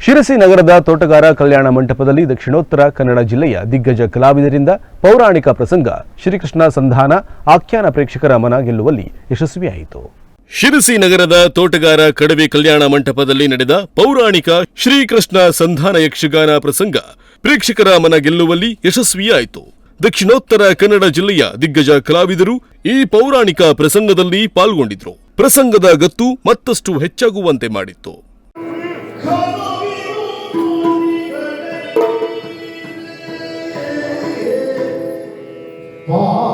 ಶಿರಸಿ ನಗರದ ತೋಟಗಾರ ಕಲ್ಯಾಣ ಮಂಟಪದಲ್ಲಿ ದಕ್ಷಿಣೋತ್ತರ ಕನ್ನಡ ಜಿಲ್ಲೆಯ ದಿಗ್ಗಜ ಕಲಾವಿದರಿಂದ ಪೌರಾಣಿಕ ಪ್ರಸಂಗ, ಶ್ರೀಕೃಷ್ಣ ಸಂಧಾನ, ಆಖ್ಯಾನ ಪ್ರೇಕ್ಷಕರ ಮನ ಗೆಲ್ಲುವಲ್ಲಿ ಯಶಸ್ವಿಯಾಯಿತು. ಶಿರಸಿ ನಗರದ ತೋಟಗಾರ ಕಡವೆ ಕಲ್ಯಾಣ ಮಂಟಪದಲ್ಲಿ ನಡೆದ ಪೌರಾಣಿಕ ಶ್ರೀಕೃಷ್ಣ ಸಂಧಾನ ಯಕ್ಷಗಾನ ಪ್ರಸಂಗ ಪ್ರೇಕ್ಷಕರ ಮನ ಗೆಲ್ಲುವಲ್ಲಿ ಯಶಸ್ವಿಯಾಯಿತು. ದಕ್ಷಿಣೋತ್ತರ ಕನ್ನಡ ಜಿಲ್ಲೆಯ ದಿಗ್ಗಜ ಕಲಾವಿದರು ಈ ಪೌರಾಣಿಕ ಪ್ರಸಂಗದಲ್ಲಿ ಪಾಲ್ಗೊಂಡಿದ್ರು. ಪ್ರಸಂಗದ ಗತ್ತು ಮತ್ತಷ್ಟು ಹೆಚ್ಚಾಗುವಂತೆ ಮಾಡಿತ್ತು. Bom.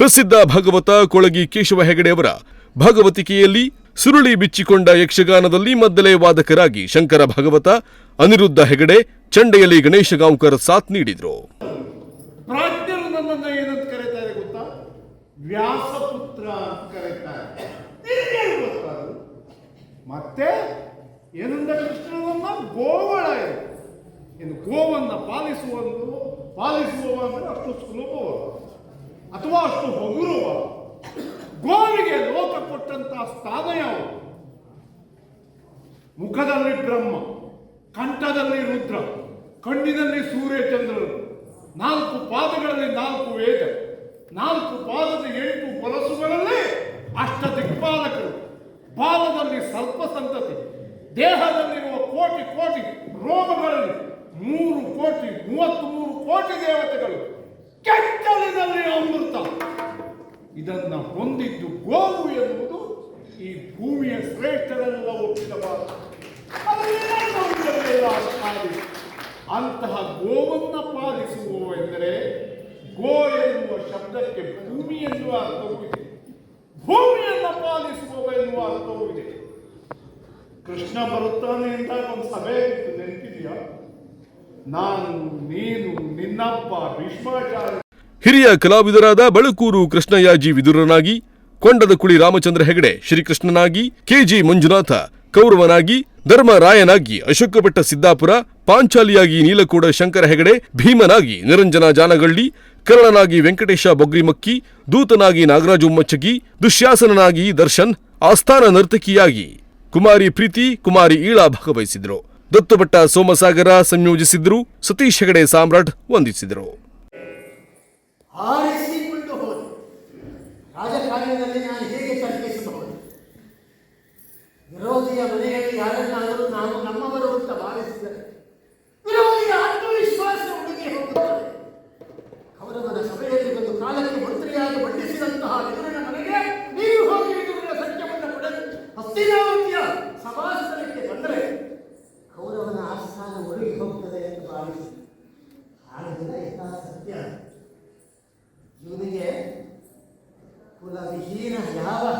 ಪ್ರಸಿದ್ಧ ಭಾಗವತ ಕೊಳಗಿ ಕೇಶವ ಹೆಗಡೆ ಅವರ ಭಾಗವತಿಕೆಯಲ್ಲಿ ಸುರುಳಿ ಬಿಚ್ಚಿಕೊಂಡ ಯಕ್ಷಗಾನದಲ್ಲಿ ಮದ್ದಲೆ ವಾದಕರಾಗಿ ಶಂಕರ ಭಾಗವತ, ಅನಿರುದ್ಧ ಹೆಗಡೆ ಚಂಡೆಯಲ್ಲಿ ಗಣೇಶ ಗಾಂವ್ಕರ್ ಸಾಥ್ ನೀಡಿದರು. ವ್ಯಾಸಪುತ್ರ ಅಂತ ಕರೀತಾರೆ ಮತ್ತೆ ಏನಂದ ಕೃಷ್ಣನನ್ನ? ಗೋವಳ. ಇನ್ನು ಗೋವನ್ನ ಪಾಲಿಸುವಂದು ಪಾಲಿಸುವ ಅಂದ್ರೆ ಅಷ್ಟು ಸುಲಭವ ಅಥವಾ ಅಷ್ಟು ಹಗುರುವ? ಗೋವಿಗೆ ಲೋಕ ಕೊಟ್ಟಂತಹ ಸ್ಥಾನ ಯಾವುದು ಮುಖದಲ್ಲಿ ಬ್ರಹ್ಮ, ಕಂಠದಲ್ಲಿ ರುದ್ರ, ಕಣ್ಣಿನಲ್ಲಿ ಸೂರ್ಯಚಂದ್ರರು, ನಾಲ್ಕು ಪಾದಗಳಲ್ಲಿ ನಾಲ್ಕು ವೇದ, ನಾಲ್ಕು ಪಾದದ ಎಂಟು ಹೊಲಸುಗಳಲ್ಲಿ ಅಷ್ಟ ದಿಕ್ಪಾಲಕರು. ಪಾದದಲ್ಲಿ ಸ್ವಲ್ಪ ಸಂತತಿ, ದೇಹದಲ್ಲಿರುವ ಕೋಟಿ ಕೋಟಿ ರೋಮಗಳಲ್ಲಿ ಮೂರು ಕೋಟಿ ಮೂವತ್ತ್ ಮೂರು ಕೋಟಿ ದೇವತೆಗಳು. ಕೆಟ್ಟಲಿನಲ್ಲಿ ಅಮೃತ. ಇದನ್ನ ಹೊಂದಿದ್ದು ಗೋವು ಎನ್ನುವುದು ಈ ಭೂಮಿಯ ಶ್ರೇಷ್ಠರೆಲ್ಲ ಪಾಲಿಸಿ. ಅಂತಹ ಗೋವನ್ನ ಪಾಲಿಸುವ ಎಂದರೆ ಗೋ ಎನ್ನುವ ಶಬ್ದಕ್ಕೆ ಭೂಮಿ ಎನ್ನುವ ಅರ್ಥವೂ ಇದೆ. ಭೂಮಿಯನ್ನು ಪಾಲಿಸುವವ ಎನ್ನುವ ಅರ್ಥವೂ ಇದೆ. ಕೃಷ್ಣ ಬರುತ್ತಾನೆ ಅಂತ ಒಂದು ಸಭೆ ನೆನಪಿದೆಯಾ ನಾನು, ನೀನು, ನಿನ್ನಪ್ಪ ಭೀಷ್ಮಾಚಾರ್ಯ ಹಿರಿಯ ಕಲಾವಿದರಾದ ಬಳಕೂರು ಕೃಷ್ಣಯಾಜಿ ವಿದುರನಾಗಿ, ಕೊಂಡದ ಕುಳಿ ರಾಮಚಂದ್ರ ಹೆಗಡೆ ಶ್ರೀಕೃಷ್ಣನಾಗಿ, ಕೆಜಿ ಮಂಜುನಾಥ ಕೌರವನಾಗಿ ಧರ್ಮರಾಯನಾಗಿ ಅಶೋಕಪಟ್ಟ ಸಿದ್ದಾಪುರ, ಪಾಂಚಾಲಿಯಾಗಿ ನೀಲಕೂಡ ಶಂಕರ ಹೆಗಡೆ ಭೀಮನಾಗಿ ನಿರಂಜನ ಜಾನಗಳ್ಳಿ, ಕರ್ಣನಾಗಿ ವೆಂಕಟೇಶ ಬೊಗ್ರಿಮಕ್ಕಿ, ದೂತನಾಗಿ ನಾಗರಾಜು ಮಚ್ಚಗಿ ದುಶ್ಯಾಸನನಾಗಿ ದರ್ಶನ್, ಆಸ್ಥಾನ ನರ್ತಕಿಯಾಗಿ ಕುಮಾರಿ ಪ್ರೀತಿ, ಕುಮಾರಿ ಈಳಾ ಭಾಗವಹಿಸಿದ್ರು. ದತ್ತುಭಟ್ಟ ಸೋಮಸಾಗರ ಸಂಯೋಜಿಸಿದ್ರು, ಸತೀಶ್ ಹೆಗಡೆ ಸಾಮ್ರಾಟ್ ವಂದಿಸಿದರು. ಆರಿಸಿಕೊಂಡು ಹೋದೆ ರಾಜಕಾರಣದಲ್ಲಿ ನಾನು ಹೇಗೆ ತರ್ಕಿಸಬಹುದು ವಿರೋಧಿಯ ಮನೆಯಲ್ಲಿ ಯಾರನ್ನಾದರೂ ನಾವು ನಮ್ಮವರು ಅಂತ ಭಾವಿಸಿದರೆ ವಿರೋಧಿಯ ಆತ್ಮವಿಶ್ವಾಸ ಹುಡುಗಿ ಹೋಗುತ್ತದೆ ಕೌರವನ ಸಭೆಯಲ್ಲಿ ಒಂದು ಕಾಲಕ್ಕೆ ಮಂತ್ರಿಯಾಗಿ ಮಂಡಿಸಿದಂತಹ ಎದುರಿನ ಮನೆಗೆ ನೀವು ಹೋಗಿ ವಿದುರನ ಸತ್ಯವನ್ನು ಕೊಡಲು. ಹಸ್ತಿನಾವತಿಯ las viginas, Yahaba,